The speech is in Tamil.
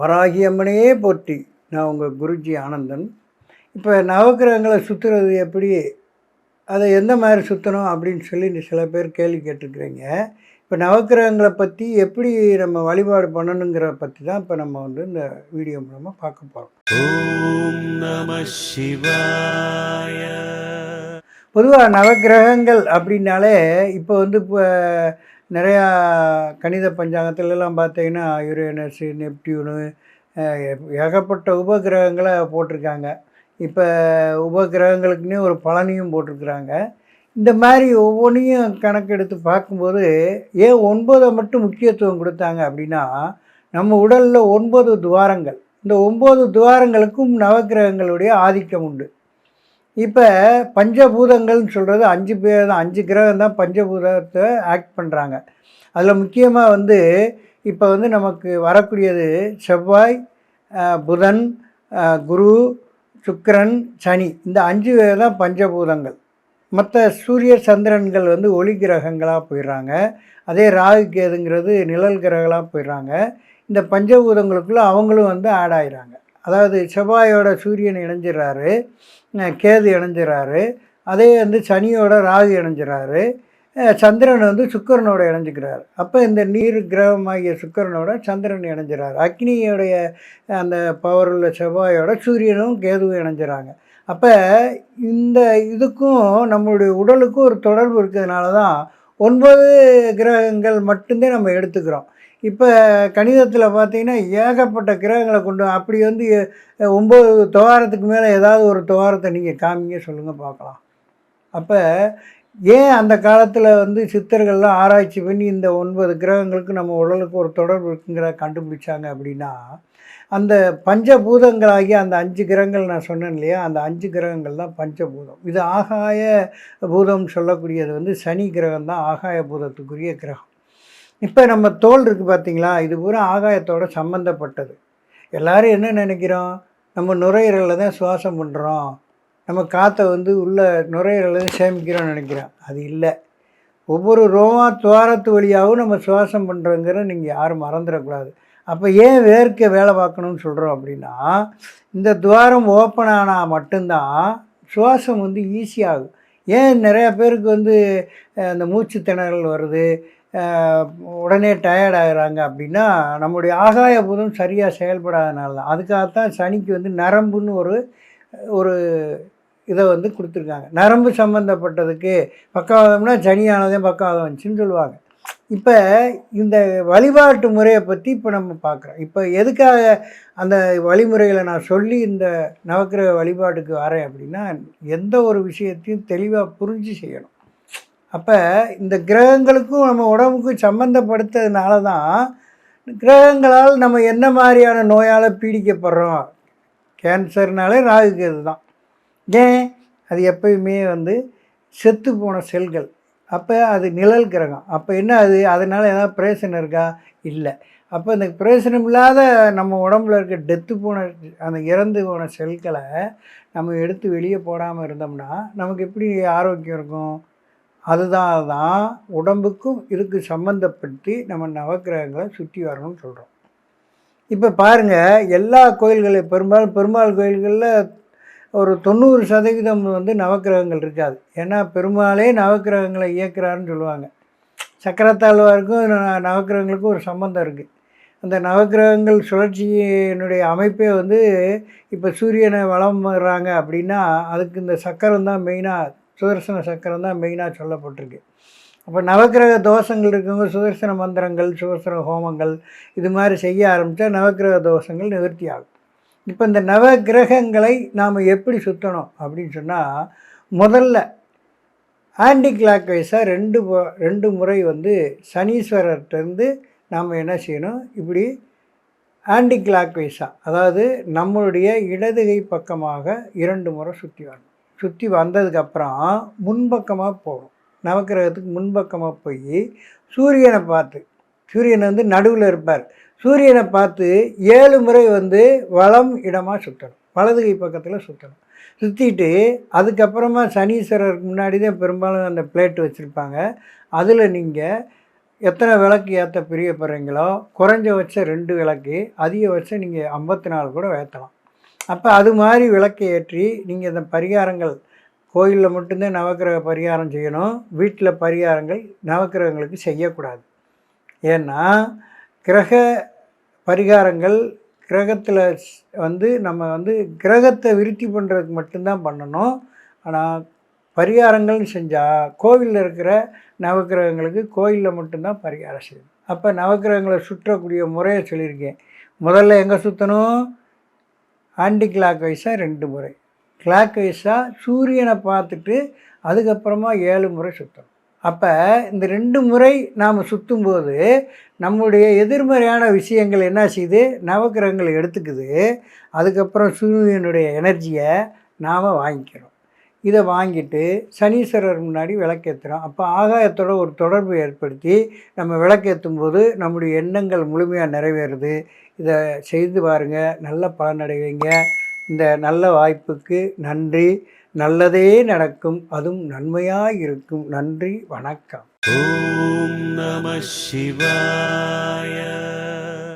வராகியம்மனே போற்றி. நான் உங்கள் குருஜி ஆனந்தன். இப்போ நவக்கிரகங்களை சுற்றுறது எப்படி? அதை எந்த மாதிரி சுற்றணும் அப்படின்னு சொல்லி சில பேர் கேள்வி கேட்டுருக்குறீங்க. இப்போ நவக்கிரகங்களை பற்றி எப்படி நம்ம வழிபாடு பண்ணணுங்கிற பற்றி தான் இப்போ நம்ம வந்து இந்த வீடியோ மூலமாக பார்க்க போகிறோம். பொதுவாக நவக்கிரகங்கள் அப்படின்னாலே இப்போ வந்து இப்போ நிறையா கணித பஞ்சாங்கத்திலலாம் பார்த்தீங்கன்னா யுரேனஸு நெப்டியூனு ஏகப்பட்ட உபகிரகங்களை போட்டிருக்காங்க. இப்போ உபகிரகங்களுக்குன்னே ஒரு பலனையும் போட்டிருக்கிறாங்க. இந்த மாதிரி ஒவ்வொன்றையும் கணக்கெடுத்து பார்க்கும்போது ஏன் ஒன்பதை மட்டும் முக்கியத்துவம் கொடுத்தாங்க அப்படின்னா நம்ம உடலில் ஒன்பது துவாரங்கள். இந்த ஒம்பது துவாரங்களுக்கும் நவக்கிரகங்களுடைய ஆதிக்கம் உண்டு. இப்போ பஞ்சபூதங்கள்னு சொல்கிறது அஞ்சு பேர் தான் அஞ்சு கிரகம் தான் பஞ்சபூதத்தை ஆக்ட் பண்ணுறாங்க அதில் முக்கியமாக வந்து இப்போ வந்து நமக்கு வரக்கூடியது செவ்வாய் புதன் குரு சுக்கரன் சனி. இந்த அஞ்சு பேர் தான் பஞ்சபூதங்கள். மற்ற சூரிய சந்திரன்கள் வந்து ஒளி கிரகங்களாக போயிடுறாங்க. அதே ராகு கேதுங்கிறது நிழல் கிரகங்களாக போயிடுறாங்க. இந்த பஞ்சபூதங்களுக்குள்ளே அவங்களும் வந்து ஆட் ஆயிடுறாங்க. அதாவது செவ்வாயோட சூரியன் இணைஞ்சிடறாரு கேது இணைஞ்சிடறாரு அதே வந்து சனியோட ராகு இணைஞ்சிடறாரு சந்திரன் வந்து சுக்கிரனோட இணைஞ்சிக்கிறார். அப்போ இந்த நீர் கிரகமாகிய சுக்கரனோட சந்திரன் இணைஞ்சிறாரு. அக்னியோடைய அந்த பவர் உள்ள செவ்வாயோட சூரியனும் கேதுவும் இணைஞ்சிறாங்க. அப்போ இந்த இதுக்கும் நம்மளுடைய உடலுக்கும் ஒரு தொடர்பு இருக்கிறதுனால தான் ஒன்பது கிரகங்கள் மட்டும்தான் நம்ம எடுத்துக்கிறோம். இப்போ கணிதத்தில் பார்த்தீங்கன்னா ஏகப்பட்ட கிரகங்களை கொண்டு அப்படி வந்து ஒம்பது துவாரத்துக்கு மேலே ஏதாவது ஒரு துவாரத்தை நீங்கள் காமிங்க சொல்லுங்கள் பார்க்கலாம் அப்போ ஏன் அந்த காலத்தில் வந்து சித்தர்கள்லாம் ஆராய்ச்சி பண்ணி இந்த ஒன்பது கிரகங்களுக்கு நம்ம உடலுக்கு ஒரு தொடர்பு இருக்குங்கிறத கண்டுபிடிச்சாங்க அப்படின்னா அந்த பஞ்சபூதங்களாகிய அந்த அஞ்சு கிரகங்கள் நான் சொன்னேன் இல்லையா அந்த அஞ்சு கிரகங்கள் தான் பஞ்சபூதம். இது ஆகாய பூதம் சொல்லக்கூடியது வந்து சனி கிரகம் தான் ஆகாய பூதத்துக்குரிய கிரகம். இப்போ நம்ம தோல் இருக்குது பார்த்தீங்களா இது பூரா ஆகாயத்தோட சம்மந்தப்பட்டது எல்லோரும் என்ன நினைக்கிறோம்? நம்ம நுரையீரலில் தான் சுவாசம் பண்ணுறோம் நம்ம காற்றை வந்து உள்ள நுரையீரலில் தான் சேமிக்கிறோம்னு நினைக்கிறோம் அது இல்லை. ஒவ்வொரு ரோமா துவாரத்து வழியாகவும் நம்ம சுவாசம் பண்ணுறோங்கிற நீங்கள் யாரும் மறந்துடக்கூடாது. அப்போ ஏன் வேர்க்க வேலை பார்க்கணும்னு சொல்கிறோம் அப்படின்னா இந்த துவாரம் ஓப்பன் ஆனால் மட்டும்தான் சுவாசம் வந்து ஈஸியாகும் ஏன் நிறையா பேருக்கு வந்து அந்த மூச்சு திணறல் வருது? உடனே டயர்ட் ஆகிறாங்க அப்படின்னா நம்முடைய ஆகாய பூதம் சரியாக செயல்படாதனால தான். அதுக்காகத்தான் சனிக்கு வந்து நரம்புன்னு ஒரு ஒரு இதை வந்து கொடுத்துருக்காங்க. நரம்பு சம்மந்தப்பட்டதுக்கு பக்கவாதம்னா சனியானதே பக்கவாதம் வந்துச்சுன்னு சொல்லுவாங்க. இப்போ இந்த வழிபாட்டு முறையை பற்றி இப்போ நம்ம பார்க்குறோம். இப்போ எதுக்காக அந்த வழிமுறைகளை நான் சொல்லி இந்த நவக்கிரக வழிபாட்டுக்கு வரேன் அப்படின்னா எந்த ஒரு விஷயத்தையும் தெளிவாக புரிஞ்சு செய்யணும். அப்போ இந்த கிரகங்களுக்கும் நம்ம உடம்புக்கும் சம்மந்தப்படுத்ததுனால தான் கிரகங்களால் நம்ம என்ன மாதிரியான நோயால் பீடிக்கப்படுறோம்? கேன்சர்னாலே ராகுக்கு கேது தான் ஏன்? அது எப்பயுமே வந்து செத்து போன செல்கள். அப்போ அது நிழல் கிரகம். அப்போ என்ன அது? அதனால் ஏதாவது பிரயோசனம் இருக்கா? இல்லை. அப்போ இந்த பிரயோசனம் இல்லாத நம்ம உடம்புல இருக்க டெத்து போன அந்த இறந்து போன செல்களை நம்ம எடுத்து வெளியே போடாமல் இருந்தோம்னா நமக்கு எப்படி ஆரோக்கியம் இருக்கும்? அதுதான் தான் உடம்புக்கும் இதுக்கு சம்மந்தப்படுத்தி நம்ம நவக்கிரகங்களை சுற்றி வரணும்னு சொல்கிறோம் இப்போ பாருங்கள் எல்லா கோயில்களையும் பெரும்பாலும் பெருமாள் கோயில்களில் ஒரு தொண்ணூறு சதவீதம் வந்து நவக்கிரகங்கள் இருக்காது. ஏன்னா பெருமாளே நவக்கிரகங்களை இயக்குறாருன்னு சொல்லுவாங்க. சக்கரத்தாழ்வாருக்கும் நவக்கிரகங்களுக்கும் ஒரு சம்பந்தம் இருக்குது அந்த நவக்கிரகங்கள் சுழற்சியினுடைய அமைப்பே வந்து இப்போ சூரியனை வளம் வர்றாங்க அப்படின்னா அதுக்கு இந்த சக்கரம் தான் மெயினாக சுதர்சன சக்கரம் தான் மெயினாக சொல்லப்பட்டிருக்கு. அப்போ நவக்கிரக தோஷங்கள் இருக்கவங்க சுதர்சன மந்திரங்கள் சுதர்சன ஹோமங்கள் இது மாதிரி செய்ய ஆரம்பித்தா நவக்கிரக தோஷங்கள் நிவர்த்தி ஆகும். இப்போ இந்த நவக்கிரகங்களை நாம் எப்படி சுற்றணும் அப்படின்னு சொன்னால் முதல்ல ஆன்டி கிளாக் வைஸாக ரெண்டு ரெண்டு முறை வந்து சனீஸ்வரர்கிட்டருந்து நாம் என்ன செய்யணும்? இப்படி ஆன்டி கிளாக் வைஸாக அதாவது நம்மளுடைய இடதுகை பக்கமாக இரண்டு முறை சுற்றி வரணும். சுற்றி வந்ததுக்கப்புறம் முன்பக்கமாக போகும் நவக்கிரகத்துக்கு முன்பக்கமாக போய் சூரியனை பார்த்து சூரியன் வந்து நடுவில் இருப்பார். சூரியனை பார்த்து ஏழு முறை வந்து வளம் இடமாக சுற்றணும். வலது கை பக்கத்தில் சுற்றணும். சுற்றிட்டு அதுக்கப்புறமா சனீஸ்வரருக்கு முன்னாடி தான் பெரும்பாலும் அந்த பிளேட் வச்சுருப்பாங்க. அதில் நீங்கள் எத்தனை விளக்கு ஏற்ற பிரியப்படுறீங்களோ குறைஞ்சபட்சம் ரெண்டு விளக்கு அதிகபட்சம் நீங்கள் ஐம்பத்தி நாலு கூட ஏற்றலாம் அப்போ அது மாதிரி விளக்கை ஏற்றி நீங்கள் இந்த பரிகாரங்கள் கோயிலில் மட்டும்தான் நவக்கிரக பரிகாரம் செய்யணும் வீட்டில் பரிகாரங்கள் நவக்கிரகங்களுக்கு செய்யக்கூடாது. ஏன்னா கிரக பரிகாரங்கள் கிரகத்தில் வந்து நம்ம வந்து கிரகத்தை விருத்தி பண்ணுறதுக்கு மட்டும்தான் பண்ணணும். ஆனால் பரிகாரங்கள்னு செஞ்சால் கோவிலில் இருக்கிற நவக்கிரகங்களுக்கு கோயிலில் மட்டும்தான் பரிகாரம் செய்யணும். அப்போ நவக்கிரகங்களை சுற்றக்கூடிய முறையை சொல்லியிருக்கேன். முதல்ல எங்கே சுற்றணும் ஆன்டி கிளாக் வைஸாக ரெண்டு முறை. கிளாக் வைஸாக சூரியனை பார்த்துட்டு அதுக்கப்புறமா ஏழு முறை சுற்றணும் அப்போ இந்த ரெண்டு முறை நாம் சுற்றும்போது நம்முடைய எதிர்மறையான விஷயங்கள் என்ன செய்யுது நவக்கிரகங்களை எடுத்துக்குது. அதுக்கப்புறம் சூரியனுடைய எனர்ஜியை நாம் வாங்கிக்கிறோம். இதை வாங்கிட்டு சனீஸ்வரர் முன்னாடி விளக்கேற்றுறோம் அப்போ ஆகாயத்தோட ஒரு தொடர்பு ஏற்படுத்தி நம்ம விளக்கேற்றும் போது நம்முடைய எண்ணங்கள் முழுமையாக நிறைவேறுது. இதை செய்து பாருங்கள் நல்ல பலனடைவீங்க. இந்த நல்ல வாய்ப்புக்கு நன்றி. நல்லதே நடக்கும். அதுவும் நன்மையாக இருக்கும் நன்றி. வணக்கம். ஓம் நம சிவாய.